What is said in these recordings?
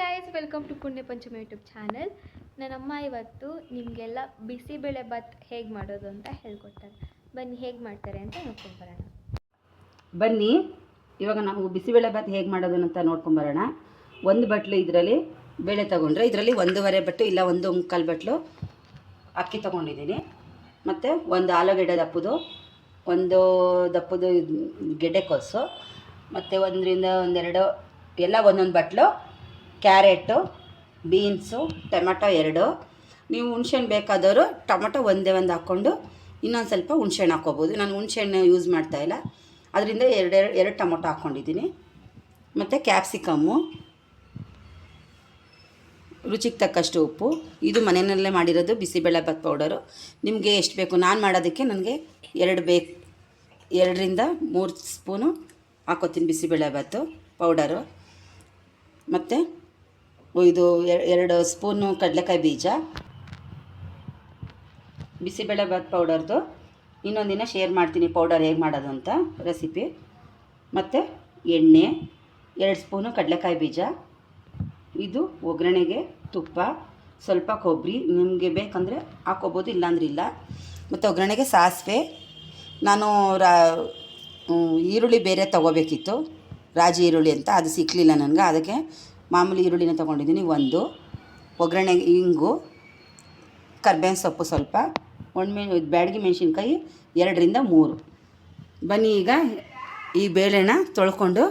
Guys welcome to ಪುಣ್ಯ Panchami YouTube channel ನನ್ನಮ್ಮ ಇವತ್ತು ನಿಮಗೆಲ್ಲ ಬಿಸಿಬೇಳೆ ಬಾತ್ ಹೇಗೆ ಮಾಡೋದು ಅಂತ ಹೇಳ್ಕೊಡ್ತಾರೆ. ಬನ್ನಿ, ಹೇಗೆ ಮಾಡ್ತಾರೆ ಅಂತ ನೋಡ್ಕೊಂಬರೋಣ ಬನ್ನಿ, ಇವಾಗ ನಾವು ಬಿಸಿಬೇಳೆ ಭಾತ್ ಹೇಗೆ ಮಾಡೋದು ಅಂತ ನೋಡ್ಕೊಂಬರೋಣ ಒಂದು ಬಟ್ಲು ಇದರಲ್ಲಿ ಬೇಳೆ ತೊಗೊಂಡ್ರೆ, ಇದರಲ್ಲಿ ಒಂದೂವರೆ ಬಟ್ಟು ಇಲ್ಲ ಒಂದು ಮುಕ್ಕಾಲು ಬಟ್ಲು ಅಕ್ಕಿ ತೊಗೊಂಡಿದ್ದೀನಿ. ಮತ್ತು ಒಂದು ಆಲೂಗೆಡ್ಡೆ ದಪ್ಪದು, ಒಂದು ದಪ್ಪದು ಗೆಡ್ಡೆಕೋಸು ಮತ್ತು ಒಂದರಿಂದ ಒಂದೆರಡು, ಎಲ್ಲ ಒಂದೊಂದು ಬಟ್ಲು ಕ್ಯಾರೆಟು, ಬೀನ್ಸು, ಟೊಮೆಟೊ ಎರಡು. ನೀವು ಹುಣ್ಸೆಹಣ್ಣು ಬೇಕಾದವರು ಟೊಮೆಟೊ ಒಂದೇ ಒಂದು ಹಾಕ್ಕೊಂಡು ಇನ್ನೊಂದು ಸ್ವಲ್ಪ ಹುಣ್ಸೆಹಣ್ಣು ಹಾಕ್ಕೋಬೋದು. ನಾನು ಹುಣ್ಸೆಹಣ್ಣು ಯೂಸ್ ಮಾಡ್ತಾಯಿಲ್ಲ ಅದರಿಂದ ಎರಡು ಎರಡು ಟೊಮೊಟೊ ಹಾಕ್ಕೊಂಡಿದ್ದೀನಿ. ಮತ್ತು ಕ್ಯಾಪ್ಸಿಕಮ್ಮು, ರುಚಿಗೆ ತಕ್ಕಷ್ಟು ಉಪ್ಪು. ಇದು ಮನೆಯಲ್ಲೇ ಮಾಡಿರೋದು ಬಿಸಿಬೇಳೆಭಾತ್ ಪೌಡರು. ನಿಮಗೆ ಎಷ್ಟು ಬೇಕು, ನಾನು ಮಾಡೋದಕ್ಕೆ ನನಗೆ ಎರಡು ಬೇಕು, ಎರಡರಿಂದ ಮೂರು ಸ್ಪೂನು ಹಾಕೋತೀನಿ ಬಿಸಿಬೇಳೆಭಾತು ಪೌಡರು. ಮತ್ತು ಇದು ಎರಡು ಸ್ಪೂನು ಕಡಲೆಕಾಯಿ ಬೀಜ ಬಿಸಿಬೇಳೆಭಾತ್ ಪೌಡರ್ದು. ಇನ್ನೊಂದು ದಿನ ಶೇರ್ ಮಾಡ್ತೀನಿ ಪೌಡರ್ ಹೇಗೆ ಮಾಡೋದು ಅಂತ ರೆಸಿಪಿ ಮತ್ತು ಎಣ್ಣೆ, ಎರಡು ಸ್ಪೂನು ಕಡಲೆಕಾಯಿ ಬೀಜ. ಇದು ಒಗ್ಗರಣೆಗೆ ತುಪ್ಪ, ಸ್ವಲ್ಪ ಕೊಬ್ಬರಿ ನಿಮಗೆ ಬೇಕಂದರೆ ಹಾಕ್ಕೋಬೋದು ಇಲ್ಲಾಂದ್ರೆ ಇಲ್ಲ. ಮತ್ತು ಒಗ್ಗರಣೆಗೆ ಸಾಸಿವೆ. ನಾನು ರಾ ಈರುಳ್ಳಿ ಬೇರೆ ತೊಗೋಬೇಕಿತ್ತು. ರಾಜಿ ಈರುಳ್ಳಿ ಅಂತ, ಅದು ಸಿಕ್ಕಲಿಲ್ಲ ನನಗೆ. ಅದಕ್ಕೆ ಮಾಮೂಲಿ ಈರುಳ್ಳಿನ ತೊಗೊಂಡಿದ್ದೀನಿ. ಒಂದು, ಒಗ್ಗರಣೆ ಇಂಗು, ಕರ್ಬೇವಿನ ಸೊಪ್ಪು ಸ್ವಲ್ಪ ಒಣಮೆ ಬ್ಯಾಡಗಿ ಮೆಣಸಿನ್ಕಾಯಿ ಎರಡರಿಂದ ಮೂರು. ಬನ್ನಿ ಈಗ ಈ ಬೇಳೆನ ತೊಳ್ಕೊಂಡು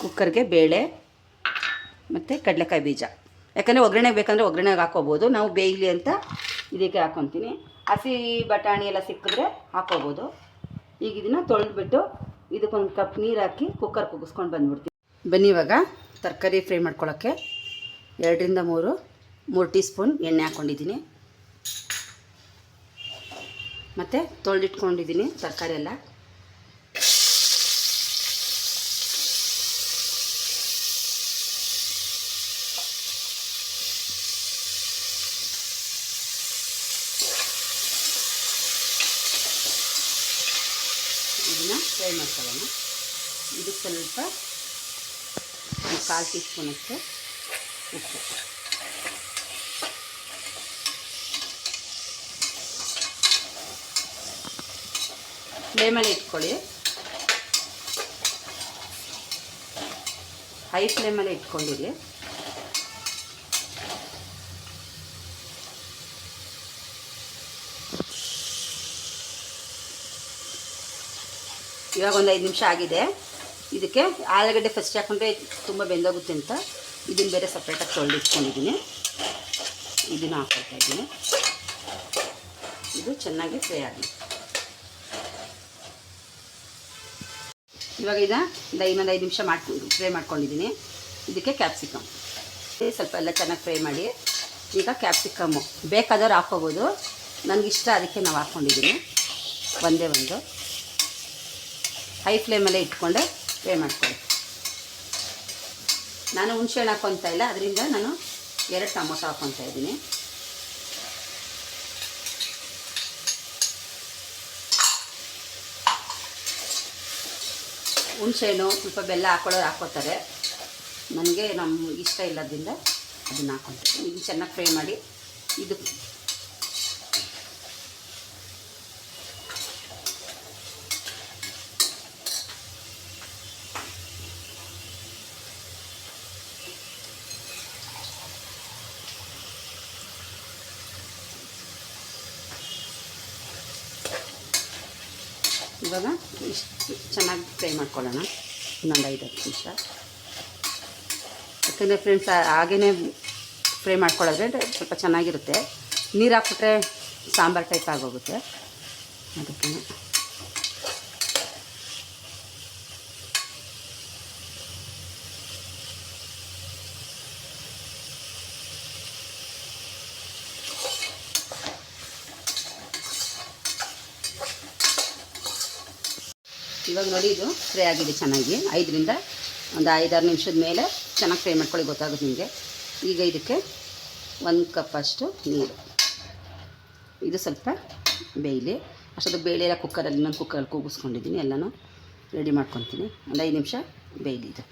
ಕುಕ್ಕರ್ಗೆ ಬೇಳೆ ಮತ್ತು ಕಡಲೆಕಾಯಿ ಬೀಜ. ಯಾಕಂದರೆ ಒಗ್ಗರಣೆಗೆ ಬೇಕಂದರೆ ಒಗ್ಗರಣೆಗೆ ಹಾಕೋಬೋದು. ನಾವು ಬೇಯಲಿ ಅಂತ ಇದಕ್ಕೆ ಹಾಕೊತೀನಿ. ಹಸಿ ಬಟಾಣಿ ಎಲ್ಲ ಸಿಕ್ಕಿದ್ರೆ ಹಾಕೋಬೋದು. ಈಗ ಇದನ್ನು ತೊಳೆದ್ಬಿಟ್ಟು ಇದಕ್ಕೊಂದು ಕಪ್ ನೀರು ಹಾಕಿ ಕುಕ್ಕರ್ ಕುಗ್ಗಿಸ್ಕೊಂಡು ಬಂದ್ಬಿಡ್ತೀನಿ. ಬನ್ನಿ ಇವಾಗ ತರಕಾರಿ ಫ್ರೈ ಮಾಡ್ಕೊಳ್ಳೋಕ್ಕೆ. ಎರಡರಿಂದ ಮೂರು ಮೂರು ಟೀ ಸ್ಪೂನ್ ಎಣ್ಣೆ ಹಾಕ್ಕೊಂಡಿದ್ದೀನಿ. ಮತ್ತು ತೊಳೆದಿಟ್ಕೊಂಡಿದ್ದೀನಿ ತರಕಾರಿ ಎಲ್ಲ. ಇದನ್ನು ಫ್ರೈ ಮಾಡ್ಕೊಳ್ಳೋಣ. ಇದಕ್ಕೆ ಸ್ವಲ್ಪ ಒಂದು ಕಾಲು ಟೀ ಸ್ಪೂನಷ್ಟು ಉಪ್ಪು ಫ್ಲೇಮಲ್ಲಿ ಇಟ್ಕೊಳ್ಳಿ ಹೈ ಫ್ಲೇಮಲ್ಲಿ ಇಟ್ಕೊಂಡಿರಿ ಇವಾಗ ಒಂದು ಐದು ನಿಮಿಷ ಆಗಿದೆ ಇದಕ್ಕೆ ಆಲೂಗಡ್ಡೆ ಫಸ್ಟ್ ಹಾಕೊಂಡ್ರೆ ತುಂಬ ಬೆಂದೋಗುತ್ತೆ ಅಂತ. ಇದನ್ನು ಬೇರೆ ಸಪ್ರೇಟಾಗಿ ತೊಳೆದಿಟ್ಕೊಂಡಿದ್ದೀನಿ ಇದನ್ನು ಹಾಕ್ಕೊಳ್ತಾ ಇದ್ದೀನಿ. ಇದು ಚೆನ್ನಾಗಿ ಫ್ರೈ ಆಗಲಿ ಇವಾಗ ಇದು ಒಂದು ಇನ್ನೊಂದು ಐದು ನಿಮಿಷ ಮಾಡಿ ಫ್ರೈ ಮಾಡ್ಕೊಂಡಿದ್ದೀನಿ. ಇದಕ್ಕೆ ಕ್ಯಾಪ್ಸಿಕಮ್ ಸ್ವಲ್ಪ ಎಲ್ಲ ಚೆನ್ನಾಗಿ ಫ್ರೈ ಮಾಡಿ. ಈಗ ಕ್ಯಾಪ್ಸಿಕಮ್ಮು ಬೇಕಾದವ್ರು ಹಾಕ್ಕೋಬೋದು ನನಗಿಷ್ಟ ಅದಕ್ಕೆ ನಾವು ಹಾಕ್ಕೊಂಡಿದ್ದೀನಿ ಒಂದೇ ಒಂದು. ಹೈ ಫ್ಲೇಮಲ್ಲೇ ಇಟ್ಕೊಂಡೆ. ಫ್ರೈ ಮಾಡ್ಕೊಳ್ಳಿ. ನಾನು ಹುಣ್ಸೆಹಣ್ಣು ಹಾಕ್ಕೊತಾ ಇಲ್ಲ, ಅದರಿಂದ ನಾನು ಎರಡು ಟೊಮೊಟೊ ಹಾಕ್ಕೊತಾ ಇದ್ದೀನಿ. ಹುಣ್ಸೆಹಣ್ಣು ಸ್ವಲ್ಪ ಬೆಲ್ಲ ಹಾಕೊಳ್ಳೋರು ಹಾಕ್ಕೋತಾರೆ ನನಗೆ ನಮ್ಮ ಇಷ್ಟ ಇಲ್ಲದ್ರಿಂದ ಅದನ್ನು ಹಾಕ್ಕೊತೀನಿ ಇದು ಚೆನ್ನಾಗಿ ಫ್ರೈ ಮಾಡಿ ಇದು ಇವಾಗ ಇಷ್ಟು ಚೆನ್ನಾಗಿ ಫ್ರೈ ಮಾಡ್ಕೊಳ್ಳೋಣ. ಇನ್ನೊಂದು ಐದು ಹತ್ತು ನಿಮಿಷ. ಯಾಕಂದರೆ ಫ್ರೆಂಡ್ಸ್ ಹಾಗೇ ಫ್ರೈ ಮಾಡ್ಕೊಳ್ಳೋದ್ರೆ ಸ್ವಲ್ಪ ಚೆನ್ನಾಗಿರುತ್ತೆ. ನೀರು ಹಾಕ್ಬಿಟ್ರೆ ಸಾಂಬಾರು ಟೈಪ್ ಆಗೋಗುತ್ತೆ. ಅದಕ್ಕೆ ಇವಾಗ ನೋಡಿ ಇದು ಫ್ರೈ ಆಗಿದೆ ಚೆನ್ನಾಗಿ. ಐದರಿಂದ ಒಂದು ಐದಾರು ನಿಮಿಷದ ಮೇಲೆ ಚೆನ್ನಾಗಿ ಫ್ರೈ ಮಾಡ್ಕೊಳ್ಳಿ, ಗೊತ್ತಾಗುತ್ತೆ ನಿಮಗೆ. ಈಗ ಇದಕ್ಕೆ ಒಂದು ಕಪ್ ಅಷ್ಟು ನೀರು. ಇದು ಸ್ವಲ್ಪ ಬೇಯಲಿ. ಅಷ್ಟೊಂದು ಬೇಳೆ ಎಲ್ಲ ಕುಕ್ಕರಲ್ಲಿ ನಾನು ಕುಕ್ಕರಲ್ಲಿ ಕೂಗಿಸ್ಕೊಂಡಿದ್ದೀನಿ. ಎಲ್ಲನೂ ರೆಡಿ ಮಾಡ್ಕೊತೀನಿ ಒಂದು ಐದು ನಿಮಿಷ ಬೇಯಲಿ ಇದು.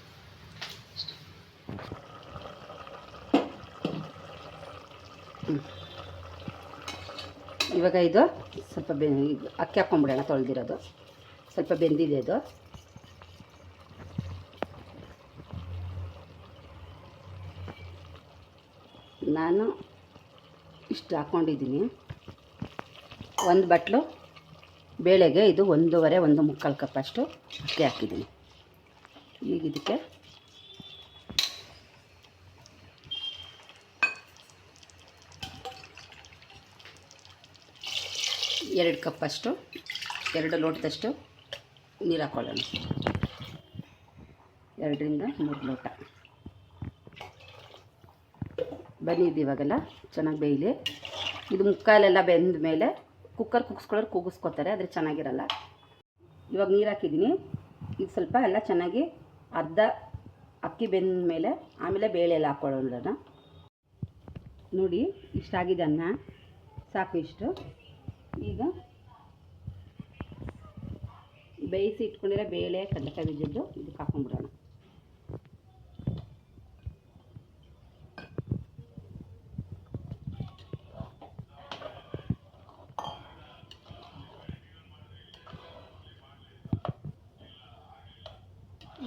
ಇವಾಗ ಇದು ಸ್ವಲ್ಪ ಬೆ ಅಕ್ಕಿ ಹಾಕ್ಕೊಂಬಿಡೋಣ, ತೊಳೆದಿರೋದು. ಸ್ವಲ್ಪ ಬೆಂದಿದೆ ಅದು. ನಾನು ಇಷ್ಟು ಹಾಕ್ಕೊಂಡಿದ್ದೀನಿ. ಒಂದು ಬಟ್ಲು, ಬೇಳೆಗೆ ಇದು ಒಂದೂವರೆ, ಒಂದು ಮುಕ್ಕಾಲು ಕಪ್ ಅಷ್ಟು ಅಕ್ಕಿ ಹಾಕಿದ್ದೀನಿ. ಈಗ ಇದಕ್ಕೆ ಎರಡು ಕಪ್ಪಷ್ಟು ಎರಡು ಲೋಟದಷ್ಟು ನೀರು ಹಾಕ್ಕೊಳ್ಳೋಣ ಎರಡರಿಂದ ಮೂರು ಲೋಟ. ಇದು ಇವಾಗೆಲ್ಲ ಚೆನ್ನಾಗಿ ಬೇಯಲಿ. ಇದು ಮುಕ್ಕಾಲೆಲ್ಲ ಬೆಂದ ಮೇಲೆ ಕುಕ್ಕರ್ ಕುಗ್ಸ್ಕೊಳ್ಳೋರು ಕೂಗಿಸ್ಕೊತಾರೆ, ಆದರೆ ಚೆನ್ನಾಗಿರಲ್ಲ. ಇವಾಗ ನೀರು ಹಾಕಿದ್ದೀನಿ. ಇದು ಸ್ವಲ್ಪ ಎಲ್ಲ ಚೆನ್ನಾಗಿ ಅರ್ಧ ಅಕ್ಕಿ ಬೆಂದ ಮೇಲೆ ಆಮೇಲೆ ಬೇಳೆ ಎಲ್ಲ ಹಾಕ್ಕೊಳ್ಳೋಣ ನೋಡಿ ಇಷ್ಟಾಗಿದೆ ಅನ್ನ, ಸಾಕು ಇಷ್ಟು. ಈಗ ಬೇಯಿಸಿ ಇಟ್ಕೊಂಡಿರೋ ಬೇಳೆ, ಕಡಲೆಕಾಯಿ ಬೀಜದ್ದು ಇದಕ್ಕೆ ಹಾಕೊಂಡ್ಬಿಡೋಣ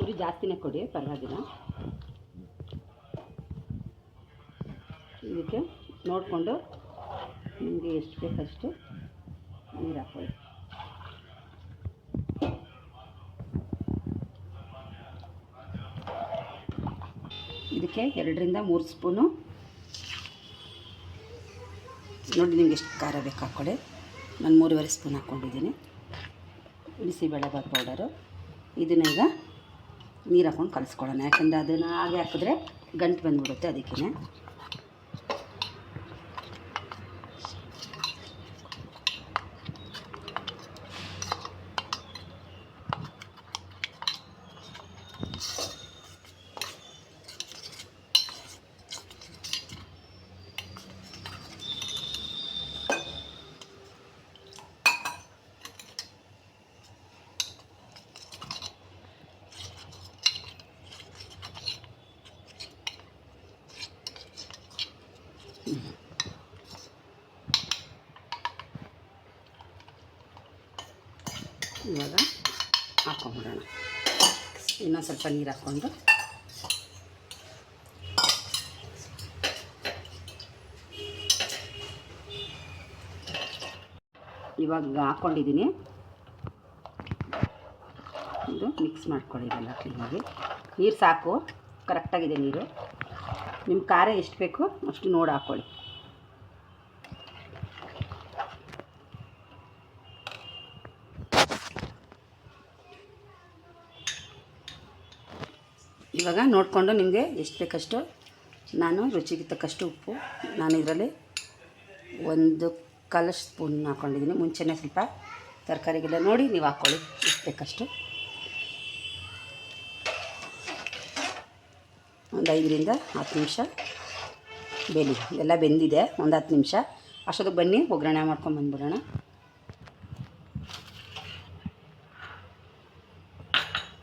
ಉರಿ ಜಾಸ್ತಿನೇ ಕೊಡಿ, ಪರವಾಗಿಲ್ಲ. ಇದಕ್ಕೆ ನೋಡಿಕೊಂಡು ನಿಮಗೆ ಎಷ್ಟು ಬೇಕಷ್ಟು ನೀರು ಹಾಕ್ಕೊಳ್ಳಿ. ಇದಕ್ಕೆ ಎರಡರಿಂದ ಮೂರು ಸ್ಪೂನು. ನೋಡಿ ನಿಮ್ಗೆ ಎಷ್ಟು ಖಾರ ಬೇಕು ಹಾಕ್ಕೊಳ್ಳಿ. ನಾನು ಮೂರುವರೆ ಸ್ಪೂನ್ ಹಾಕ್ಕೊಂಡಿದ್ದೀನಿ. ಬಿಸಿಬೇಳೆಬಾತ್ ಪೌಡರು. ಇದನ್ನ ಈಗ ನೀರು ಹಾಕ್ಕೊಂಡು ಕಲಿಸ್ಕೊಳ್ಳೋಣ. ಯಾಕಂದರೆ ಅದನ್ನು ಹಾಗೆ ಹಾಕಿದ್ರೆ ಗಂಟು ಬಂದುಬಿಡುತ್ತೆ ಅದಕ್ಕೇ ಇವಾಗ ಹಾಕ್ಕೊಂಬಿಡೋಣ. ಇನ್ನೊಂದು ಸ್ವಲ್ಪ ನೀರು ಹಾಕ್ಕೊಂಡು. ಇವಾಗ ಹಾಕ್ಕೊಂಡಿದ್ದೀನಿ. ಇದು ಮಿಕ್ಸ್ ಮಾಡ್ಕೊಳ್ಳಿ ಇದೆಲ್ಲ ನೀರು ಸಾಕು ಕರೆಕ್ಟಾಗಿದೆ ನೀರು. ನಿಮ್ಮ ಖಾರ ಎಷ್ಟು ಬೇಕು ಅಷ್ಟು ನೋಡಿ ಹಾಕ್ಕೊಳ್ಳಿ ಇವಾಗ ನೋಡಿಕೊಂಡು ನಿಮಗೆ ಎಷ್ಟು ಬೇಕಷ್ಟು ನಾನು ರುಚಿಗೆ ತಕ್ಕಷ್ಟು ಉಪ್ಪು. ನಾನು ಇದರಲ್ಲಿ ಒಂದು ಕಾಲು ಸ್ಪೂನ್ ಹಾಕ್ಕೊಂಡಿದ್ದೀನಿ ಮುಂಚೆನೇ ಸ್ವಲ್ಪ ತರಕಾರಿಗೆಲ್ಲ ನೋಡಿ ನೀವು ಹಾಕ್ಕೊಳ್ಳಿ ಎಷ್ಟು ಬೇಕಷ್ಟು. ಒಂದು ಐದರಿಂದ ಹತ್ತು ನಿಮಿಷ ಬೇಲಿ. ಎಲ್ಲ ಬೆಂದಿದೆ, ಒಂದು ಹತ್ತು ನಿಮಿಷ. ಅಷ್ಟೊತ್ತಿಗೆ ಬನ್ನಿ, ಒಗ್ಗರಣೆ ಮಾಡ್ಕೊಂಡು ಬಂದ್ಬಿಡೋಣ.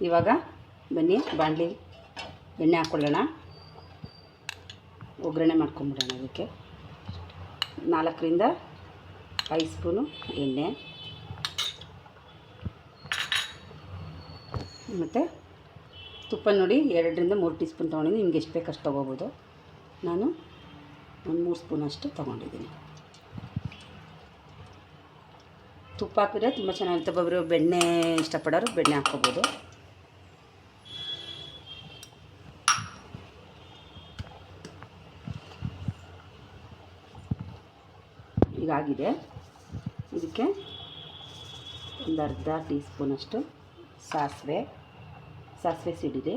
ಇವಾಗ ಬನ್ನಿ, ಬಾಣಲಿ ಎಣ್ಣೆ ಹಾಕ್ಕೊಳ್ಳೋಣ. ಒಗ್ಗರಣೆ ಮಾಡ್ಕೊಂಬಿಡೋಣ ಅದಕ್ಕೆ. ನಾಲ್ಕರಿಂದ ಐದು ಸ್ಪೂನು ಎಣ್ಣೆ. ಮತ್ತು ತುಪ್ಪ ನೋಡಿ ಎರಡರಿಂದ ಮೂರು ಟೀ ಸ್ಪೂನ್ ತೊಗೊಂಡಿದ್ದೀನಿ. ನಿಮ್ಗೆ ಎಷ್ಟು ಬೇಕಷ್ಟು ತೊಗೋಬೋದು. ನಾನು ಒಂದು ಮೂರು ಸ್ಪೂನಷ್ಟು ತೊಗೊಂಡಿದ್ದೀನಿ. ತುಪ್ಪ ಹಾಕಿದ್ರೆ ತುಂಬ ಚೆನ್ನಾಗಿರುತ್ತೆ. ಒಬ್ಬೊಬ್ಬರು ಬೆಣ್ಣೆ ಇಷ್ಟಪಡೋರು ಬೆಣ್ಣೆ ಹಾಕ್ಕೋಬೋದು. ಈಗಾಗಿದೆ ಇದಕ್ಕೆ ಒಂದು ಅರ್ಧ ಟೀ ಸ್ಪೂನಷ್ಟು ಸಾಸಿವೆ. ಸಾಸಿವೆ ಸಿಡಿದೆ.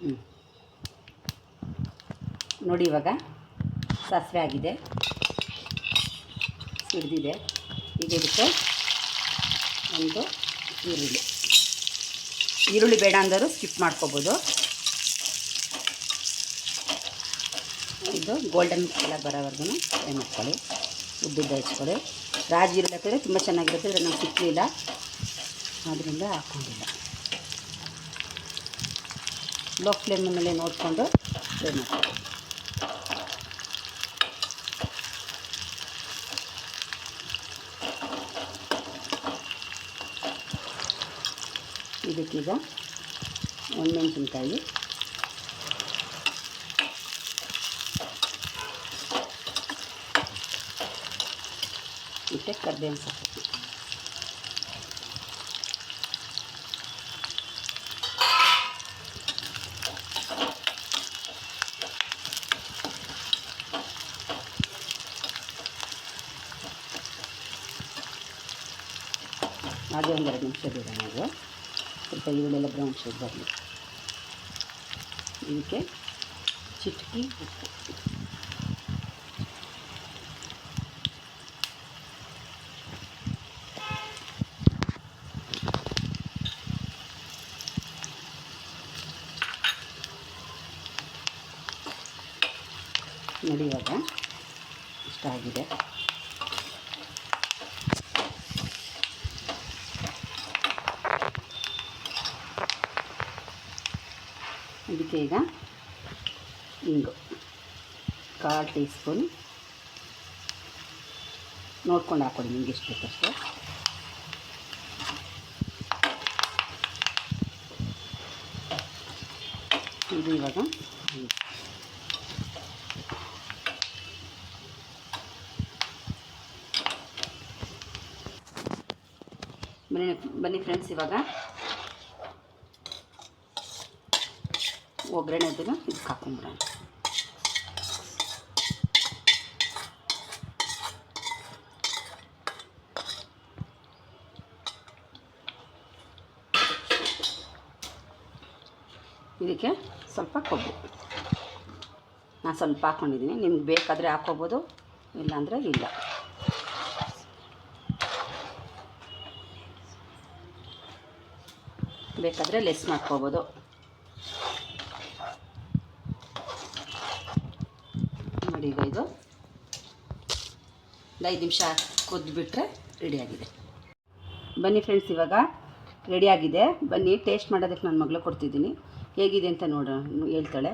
ಹ್ಞೂ ನೋಡಿ ಇವಾಗ. ಸಾಸಿವೆ ಆಗಿದೆ. ಸಿಡಿದಿದೆ. ಈಗ ಇದಕ್ಕೆ ಒಂದು ಈರುಳ್ಳಿ. ಈರುಳ್ಳಿ ಬೇಡ ಅಂದರೂ ಸ್ಕಿಪ್ ಮಾಡ್ಕೋಬೋದು. ಇದು ಗೋಲ್ಡನ್ ಕಲರ್ ಬರೋವರೆಗೂ ಫ್ರೈ ಮಾಡ್ಕೊಳ್ಳಿ. ಉದ್ದುದ್ದ ಹೆಚ್ಕೊಳ್ಳಿ ರಾಜಿ ಈರುಳ್ಳಿ ಹಾಕಿದ್ರೆ ತುಂಬ ಚೆನ್ನಾಗಿರುತ್ತೆ. ಇದ್ರೆ ನಾವು ಸಿಕ್ಕಲಿಲ್ಲ ಆದ್ದರಿಂದ ಹಾಕ್ಕೊಂಡಿಲ್ಲ ಲೋ ಫ್ಲೇಮ್ ಮೇಲೆ ನೋಡಿಕೊಂಡು ಫ್ರೈ ಮಾಡ್ಕೊಳ್ಳಿ. ಇದಕ್ಕೀಗ ಒಣಮೆಣಸಿನ್ಕಾಯಿ. ಮತ್ತು ಕರ್ಬೇವಿನ ಸೊಪ್ಪು. ಹಾಗೆ ಒಂದೆರಡು ನಿಮಿಷ ಬೇಡ ನಾವು ಸ್ವಲ್ಪ ಈರುಳ್ಳೆಲ್ಲ ಬ್ರೌನ್ ಶೇಡ್ ಬರಲಿ ಇದಕ್ಕೆ ಚಿಟಕಿ ಉಪ್ಪು ನೋಡಿ ಇವಾಗ ಇಷ್ಟ ಆಗಿದೆ ಇದಕ್ಕೆ ಈಗ ಇಂಗು. ಕಾಲು ಟೀ ಸ್ಪೂನ್ ನೋಡ್ಕೊಂಡು ಹಾಕ್ಕೊಡಿ, ನಿಮ್ಗೆ ಎಷ್ಟು ಬೇಕಷ್ಟು. ಇದು ಇವಾಗ. ಬನ್ನಿ ಬನ್ನಿ ಫ್ರೆಂಡ್ಸ್ ಇವಾಗ ಒಗ್ಗರಣೆ ಅದನ್ನು ಇದಕ್ಕೆ ಹಾಕೊಂಡ್ಬಿಡೋಣ ಇದಕ್ಕೆ ಸ್ವಲ್ಪ ಕೊಬ್ಬರಿ ನಾನು ಸ್ವಲ್ಪ ಹಾಕ್ಕೊಂಡಿದ್ದೀನಿ ನಿಮ್ಗೆ ಬೇಕಾದರೆ ಹಾಕ್ಕೋಬೋದು ಇಲ್ಲಾಂದರೆ ಇಲ್ಲ. ಬೇಕಾದರೆ ಲೆಸ್ ಮಾಡ್ಕೋಬೋದು. ನೋಡಿ ಈಗ ಇದು. ಒಂದು ಐದು ನಿಮಿಷ ಕುದ್ದುಬಿಟ್ರೆ ರೆಡಿಯಾಗಿದೆ ಬನ್ನಿ ಫ್ರೆಂಡ್ಸ್ ಇವಾಗ ರೆಡಿಯಾಗಿದೆ ಬನ್ನಿ ಟೇಸ್ಟ್ ಮಾಡೋದಕ್ಕೆ ನನ್ನ ಮಗಳು ಕೊಡ್ತಿದ್ದೀನಿ. ಹೇಗಿದೆ ಅಂತ ನೋಡ ಹೇಳ್ತಾಳೆ.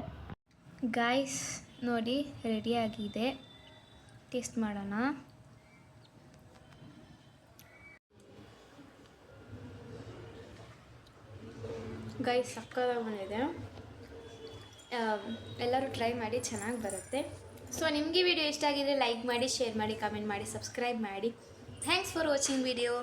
ಗಾಯ್ಸ್ ನೋಡಿ ರೆಡಿಯಾಗಿದೆ ಟೇಸ್ಟ್ ಮಾಡೋಣ. ಗೈಸ್ ಸಕ್ಕದ ಬಂದಿದೆ. ಆಮ್, ಎಲ್ಲರೂ ಟ್ರೈ ಮಾಡಿ ಚೆನ್ನಾಗಿ ಬರುತ್ತೆ. ಸೊ ನಿಮಗೆ ವಿಡಿಯೋ ಇಷ್ಟ ಆಗಿದ್ರೆ ಲೈಕ್ ಮಾಡಿ ಶೇರ್ ಮಾಡಿ ಕಮೆಂಟ್ ಮಾಡಿ ಸಬ್ಸ್ಕ್ರೈಬ್ ಮಾಡಿ. Thanks for watching video